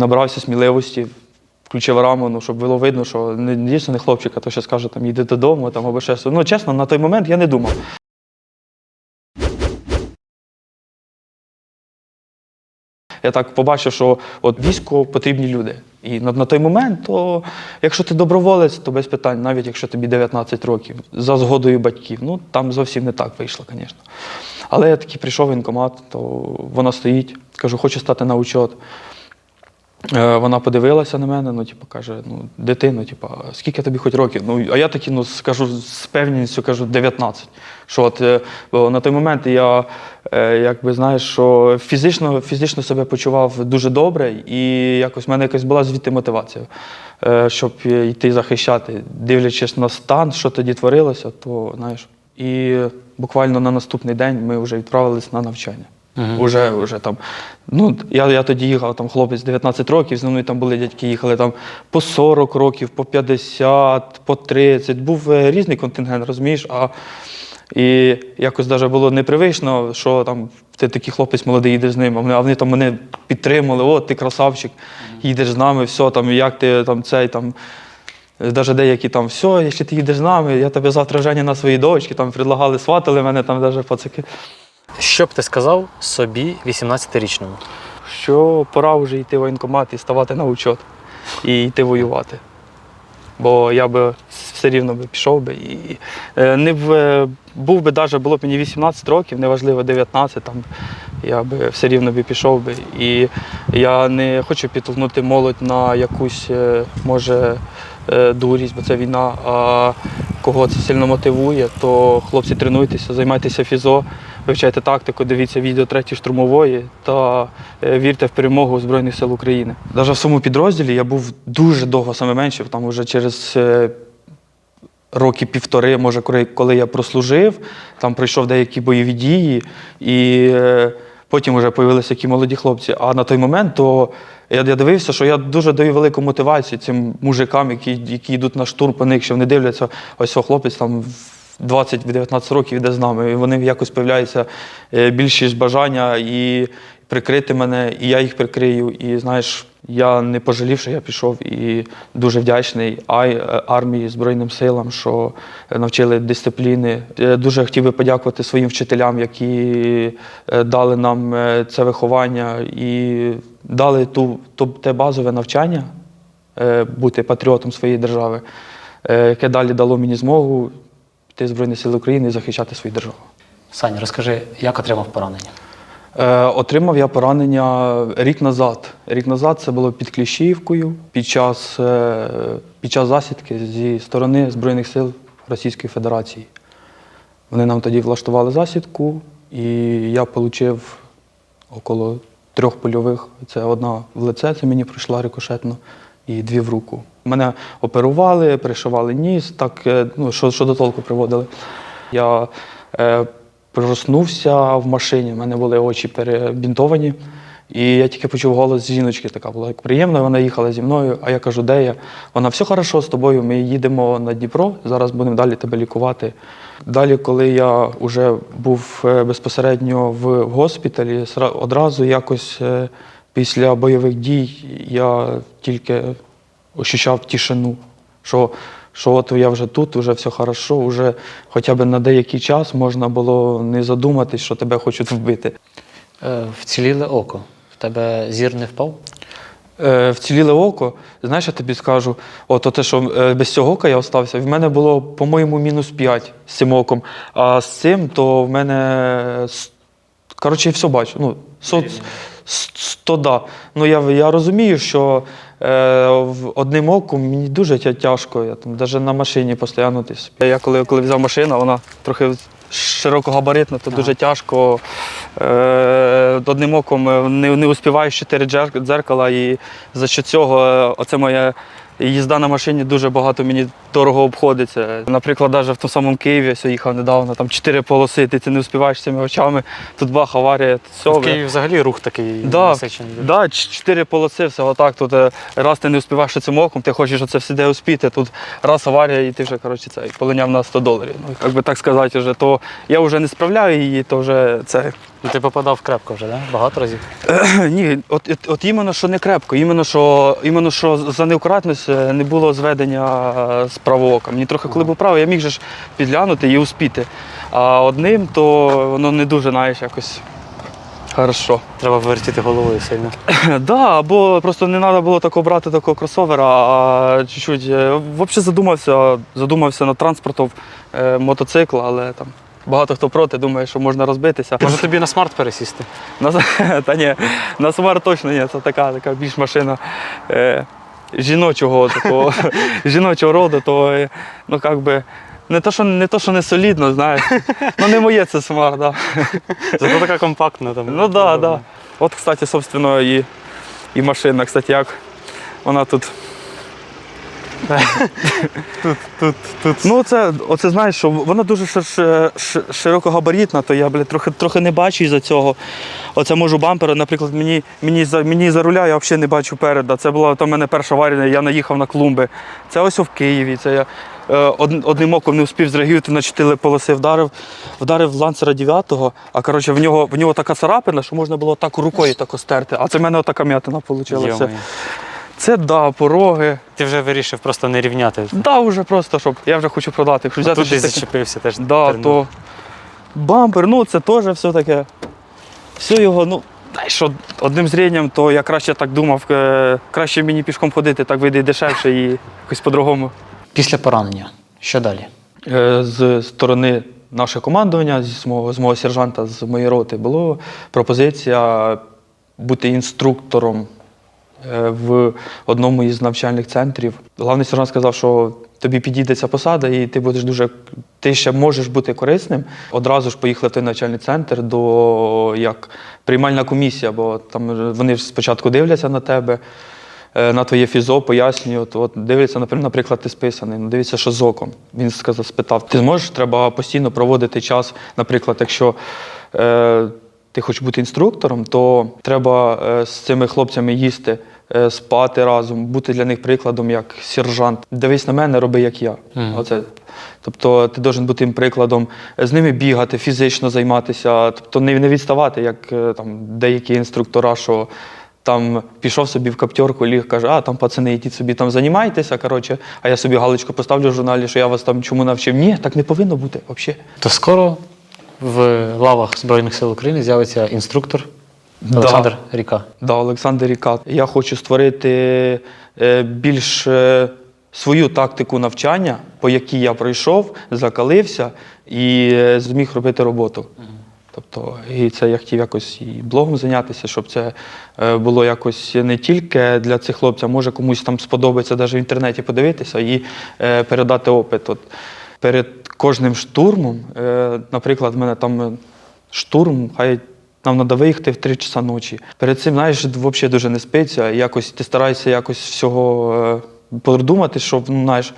Набрався сміливості, включив раму, ну, щоб було видно, що не дійсно не хлопчик, а то ще скаже, там, йди додому, там, або щось. Ну, чесно, на той момент я не думав. Я так побачив, що от війську потрібні люди. І на, на той момент, то якщо ти доброволець, то без питань, навіть якщо тобі 19 років, за згодою батьків, ну там зовсім не так вийшло, звісно. Але я такий прийшов в воєнкомат, то вона стоїть, кажу, хочу стати на учет. Е, Вона подивилася на мене, ну, типу, каже, ну, дитино, типу, скільки тобі хоч років? Ну, а я такий, ну, скажу з певністю, кажу, 19. Що от, е, на той момент я, е, якби, знаєш, що фізично, фізично себе почував дуже добре, і якось в мене якась була звідти мотивація, щоб йти захищати. Дивлячись на стан, що тоді творилося, то, знаєш, і буквально на наступний день ми вже відправились на навчання. Уже, уже там. Ну, я, я тоді їхав, там хлопець 19 років, зі мною там були дядьки, їхали там по 40 років, по 50, по 30. Був е, різний контингент, розумієш? А, і якось навіть було непривично, що там ти такий хлопець молодий, їдеш з ним, а вони, а вони там мене підтримали, о, ти красавчик, їдеш з нами, все, там, як ти там цей там. Навіть деякі там, все, якщо ти їдеш з нами, я тебе завтра женю на свої дочки, там предлагали, сватали мене, там навіть пацаки. Що б ти сказав собі 18-річному? що пора вже йти в воєнкомат і ставати на учет і йти воювати. Бо я би все рівно би пішов би і е, не в, е, був би навіть, було б мені 18 років, неважливо 19, там, я би все рівно би пішов би. І я не хочу підтолкнути молодь на якусь, е, може, дурість, бо це війна. А кого це сильно мотивує, то хлопці тренуйтеся, займайтеся фізо, вивчайте тактику, дивіться відео третьої штурмової та е, вірте в перемогу Збройних сил України. Навіть в своєму підрозділі я був дуже довго саме менше, там вже через. е, Роки півтори, може, коли- я прослужив, там пройшов деякі бойові дії, і е, потім вже з'явилися такі молоді хлопці. А на той момент то я, я дивився, що я дуже даю велику мотивацію цим мужикам, які, які йдуть на штурм по них, що вони дивляться, ось о, хлопець там в 20-19 років іде з нами. І вони якось з'являються е, більшість бажання і прикрити мене, і я їх прикрию. І знаєш, я не пожалів, що я пішов і дуже вдячний ай, е, армії, Збройним силам, що навчили дисципліни. Дуже хотів би подякувати своїм вчителям, які е, дали нам е, це виховання і дали ту, ту, те базове навчання бути патріотом своєї держави, яке далі дало мені змогу піти в Збройні Сили України і захищати свою державу. Саня, розкажи, як отримав поранення? Е, отримав я поранення рік назад. Рік назад це було під Кліщіївкою під час, е, під час засідки зі сторони Збройних сил Російської Федерації. Вони нам тоді влаштували засідку, і я отримав около трьох польових. Це одна в лице, це мені пройшла рикошетно, і дві в руку. Мене оперували, пришивали ніс, так, е, ну, що, що до толку приводили. Я е, проснувся в машині, в мене були очі перебінтовані. І я тільки почув голос жіночки, така була як приємна, вона їхала зі мною, а я кажу, де я? Вона все хорошо з тобою, ми їдемо на Дніпро, зараз будемо далі тебе лікувати. Далі, коли я вже був е, безпосередньо в госпіталі, одразу якось е, після бойових дій я тільки ощущав тишину, що, що от я вже тут, вже все хорошо, вже хоча б на деякий час можна було не задуматись, що тебе хочуть вбити. Е, вціліле око. В тебе зір не впав? Е, вціліле око, знаєш, я тобі скажу, от те, що е, без цього ока я остався, в мене було, по-моєму, мінус 5 з цим оком. А з цим, то в мене. Коротше, я все бачу. Ну, со, с- с- да. Ну, я, я розумію, що одним оком мені дуже тяжко. Я там навіть на машині постійно десь. Я коли, коли взяв машину, вона трохи широкогабаритна, то дуже тяжко. Е, одним оком е, не, не успіваєш чотири дзеркала, і за що цього е, оце моя їзда на машині дуже багато мені дорого обходиться. Наприклад, навіть в тому самому Києві я їхав недавно, там чотири полоси, ти, ти не успіваєш цими очами, тут бах, аварія, все. в Києві взагалі рух такий Да, насичений. да, чотири полоси, все отак. Тут е, раз ти не успіваєш цим оком, ти хочеш оце все де успіти. Тут раз аварія, і ти вже коротше це полиняв на 100 доларів. Ну, як би так сказати, вже, то я вже не справляю її, то вже це Ну, ти попадав крепко вже, да? Багато разів. Ні, от, от, от іменно, що не крепко, іменно, що, іменно, що за неакуратність е, не було зведення з правого ока. Мені трохи, коли був правий, я міг же ж підглянути і успіти. А одним, то воно не дуже, знаєш, якось хорошо. Треба вертіти головою сильно. Да, або просто не треба було такого брати такого кросовера, а чуть-чуть. е, Взагалі задумався, задумався над транспортом е, мотоцикла, але там багато хто проти, думає, що можна розбитися. Може тобі на смарт пересісти? На, та ні, на Самар точно ні, це така, така більш машина е, жіночого такого, жіночого роду, то е, ну як би. Не то, що не то, що не солідно, знаєш. Ну не моє це Самар, да. Зато така компактна там. Ну да, да. От, кстати, собственно, і, і машина, кстати, як вона тут. Тут, тут, тут. Ну, це, оце знаєш, що вона дуже шир- шир- шир- то я, блядь, трохи, трохи не бачу із-за цього. Оце можу бампер, наприклад, мені, мені, за, мені за руля я взагалі не бачу переда. Це була то в мене перша аварія, я наїхав на клумби. Це ось в Києві. Це я е, од- одним оком не встиг зреагувати на чотири полоси, вдарив, вдарив ланцера 9-го, а коротше, в нього, в нього така царапина, що можна було так рукою так стерти. А це в мене отака м'ятина вийшла. Це да, пороги. Ти вже вирішив просто не рівняти. Да, вже просто, щоб я вже хочу продати. Хочу А взяти тут таке. зачепився теж. Да, тернув. то бампер, ну це теж все таке. Все його, ну, дай що одним зрінням, то я краще так думав, е, краще мені пішком ходити, так вийде дешевше і якось по-другому. Після поранення. Що далі? Е, З сторони нашого командування, з мого, з мого сержанта, з моєї роти, була пропозиція бути інструктором в одному із навчальних центрів. Главний сержант сказав, що тобі підійде ця посада, і ти будеш дуже ти ще можеш бути корисним. Одразу ж поїхали в той навчальний центр до як приймальна комісія, бо там вони ж спочатку дивляться на тебе. е, На твоє фізо пояснюють, от дивляться, наприклад, ти списаний, ну дивіться, що з оком. Він сказав, спитав, ти зможеш, треба постійно проводити час. Наприклад, якщо е, ти хочеш бути інструктором, то треба е, з цими хлопцями їсти, е, спати разом, бути для них прикладом як сержант. Дивись на мене, роби як я. Мгм. Оце. Тобто ти должен бути їм прикладом, з ними бігати, фізично займатися, тобто не, не відставати, як е, там деякі інструктора, що там пішов собі в каптерку, ліг, каже, а там пацани, йдіть собі там займайтеся, коротше, а я собі галочку поставлю в журналі, що я вас там чому навчив. Ні, так не повинно бути взагалі. То скоро в лавах Збройних сил України з'явиться інструктор Да. Олександр Ріка. Да, Олександр Рікат. Я хочу створити е, більш е, свою тактику навчання, по якій я пройшов, закалився і е, зміг робити роботу. Тобто, і це я хотів якось і блогом зайнятися, щоб це було якось не тільки для цих хлопців, може комусь там сподобається навіть в інтернеті подивитися і передати опит. От перед кожним штурмом, е, наприклад, в мене там штурм, хай нам треба виїхати в 3 часа ночі. Перед цим, знаєш, взагалі дуже не спиться. Якось ти стараєшся якось всього е, продумати, щоб, ну, знаєш.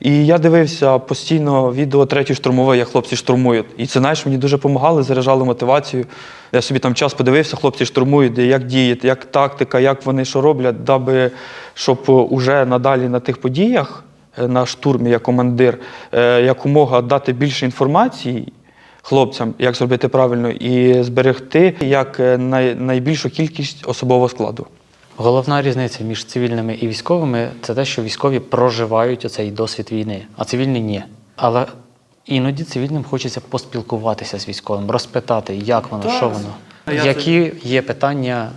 І я дивився постійно відео третьої штурмової, як хлопці штурмують. І це, знаєш, мені дуже допомагало, заряджало мотивацію. Я собі там час подивився, хлопці штурмують, як діяти, як тактика, як вони що роблять, даби щоб уже надалі на тих подіях на штурмі як командир е, якомога дати більше інформації хлопцям, як зробити правильно, і зберегти як е, найбільшу кількість особового складу. Головна різниця між цивільними і військовими це те, що військові проживають оцей досвід війни, а цивільні ні. Але іноді цивільним хочеться поспілкуватися з військовим, розпитати, як воно, Так. що воно. Я Які є питання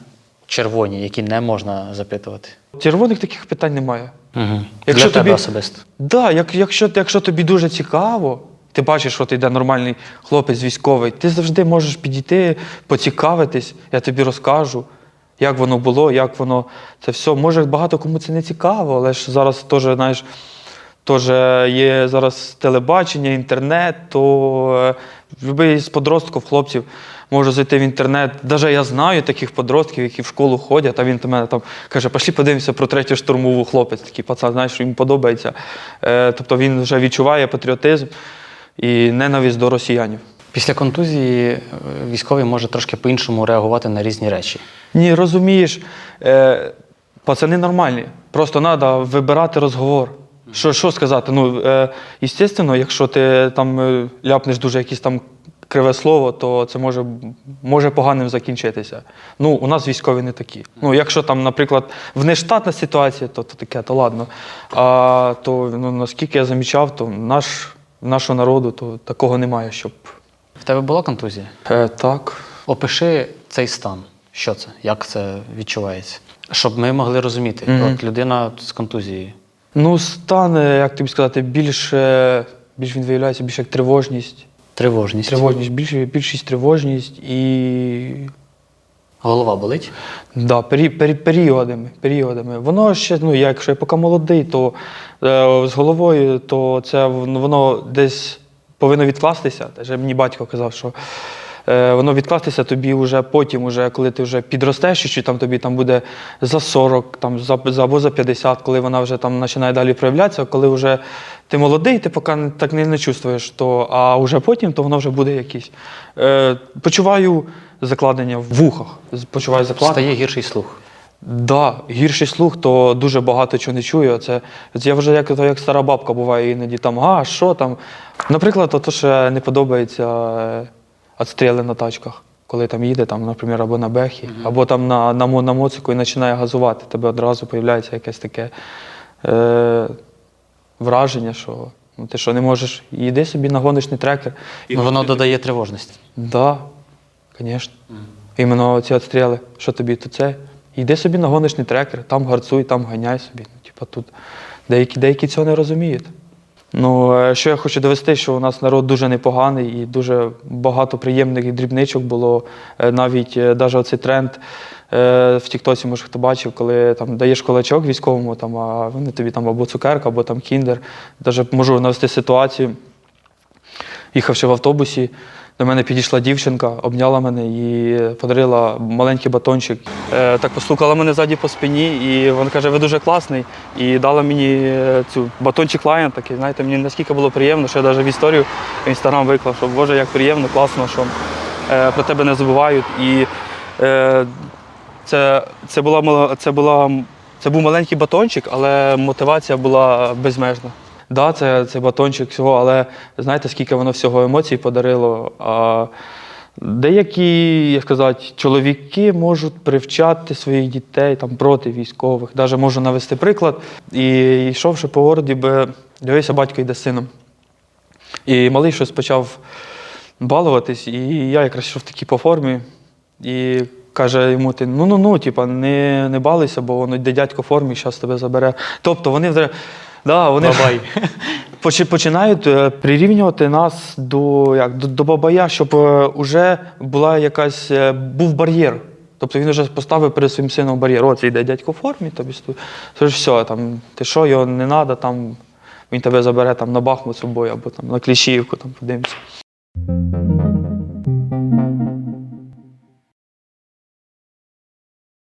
червоні, які не можна запитувати? Червоних таких питань немає. Угу. Якщо Для тебе тобі- особисто. Да, як, якщо, якщо тобі дуже цікаво, ти бачиш, що ти йде нормальний хлопець військовий, ти завжди можеш підійти, поцікавитись, я тобі розкажу, як воно було, як воно це все. Може, багато кому це не цікаво, але ж зараз теж, знаєш, теж є зараз телебачення, інтернет, то е, будь-який з подростків, хлопців може зайти в інтернет. Навіть я знаю таких подростків, які в школу ходять, а він до мене там каже, пошли подивимося про третю штурмову хлопець. Такий пацан, знаєш, що йому подобається. Е, тобто він вже відчуває патріотизм і ненависть до росіянів. Після контузії е, військовий може трошки по-іншому реагувати на різні речі. Ні, розумієш, е, пацани нормальні. Просто треба вибирати розговор. Що, що сказати? Ну, е, естественно, якщо ти там ляпнеш дуже якісь там криве слово, то це може, може поганим закінчитися. Ну, у нас військові не такі. Ну, якщо там, наприклад, внештатна ситуація, то, то таке, то ладно. А то ну, наскільки я замічав, то наш, нашого народу то такого немає, щоб. В тебе була контузія? Е, так. Опиши цей стан. Що це? Як це відчувається? Щоб ми могли розуміти, Мгм. от людина з контузією. Ну, стан, е, як тобі сказати, більш, е, більш він виявляється, більш як тривожність. Тривожність. Тривожність, більш, більшість тривожність і Голова болить? Да, пері, пері, періодами, періодами. Воно ще, ну, якщо я поки молодий, то е, з головою, то це воно десь повинно відкластися. Теж мені батько казав, що воно відкластися тобі вже потім, уже, коли ти вже підростеш, чи там тобі там буде за 40, там, за, за, або за 50, коли вона вже там починає далі проявлятися, коли вже ти молодий, ти поки так не, не чувствуєш, то, а вже потім то воно вже буде якесь. Е, почуваю закладення в вухах, почуваю закладення. Стає гірший слух. Да, гірший слух, то дуже багато чого не чую. Це, це я вже як, то, як стара бабка буває іноді там, а що там. Наприклад, то, що не подобається отстріли на тачках, коли там їде, там, наприклад, або на бехі, або там на, на, на моцику і починає газувати. Тебе одразу з'являється якесь таке е, враження, що ну, ти що не можеш. Йди собі на гоночний трекер. Ну, воно додає тривожності. Да, звісно. Іменно ці відстріли, що тобі то це. Йди собі на гоночний трекер, там гарцуй, там ганяй собі. Ну, типа тут деякі, деякі цього не розуміють. Ну, е, що я хочу довести, що у нас народ дуже непоганий і дуже багато приємних дрібничок було. Е, Навіть навіть оцей тренд е, в Тіктосі, може, хто бачив, коли там даєш кулачок військовому, там, а вони тобі там або цукерка, або там кіндер. Навіть можу навести ситуацію їхавши в автобусі, до мене підійшла дівчинка, обняла мене і подарила маленький батончик. Е, так постукала мене ззаді по спині, і вона каже, ви дуже класний. І дала мені е, цю батончик Lion такий. Знаєте, мені наскільки було приємно, що я навіть в історію в інстаграм виклав, що Боже, як приємно, класно, що е, про тебе не забувають. І це, це, була, це, була, це був маленький батончик, але мотивація була безмежна. Да, це, це батончик всього, але знаєте, скільки воно всього емоцій подарило. А деякі, як сказати, чоловіки можуть привчати своїх дітей там, проти військових. Навіть можу навести приклад. І йшовши по городі, дивився, батько йде з сином. І малий щось почав балуватись, і я якраз йшов такий по формі. І каже йому: ти ну ну ну, типа, не, не балуйся, бо воно йде дядько в формі, зараз тебе забере. Тобто вони вже. Да, вони Бабай. почи- починають е, прирівнювати нас до, як, до, до бабая, щоб е, уже була якась, е, був бар'єр. Тобто він вже поставив перед своїм сином бар'єр. О, це йде дядько в формі, тобі Це ж все, там, ти що, його не треба, там, він тебе забере там, на Бахмут з собою або там, на Кліщіївку, там, подивимося.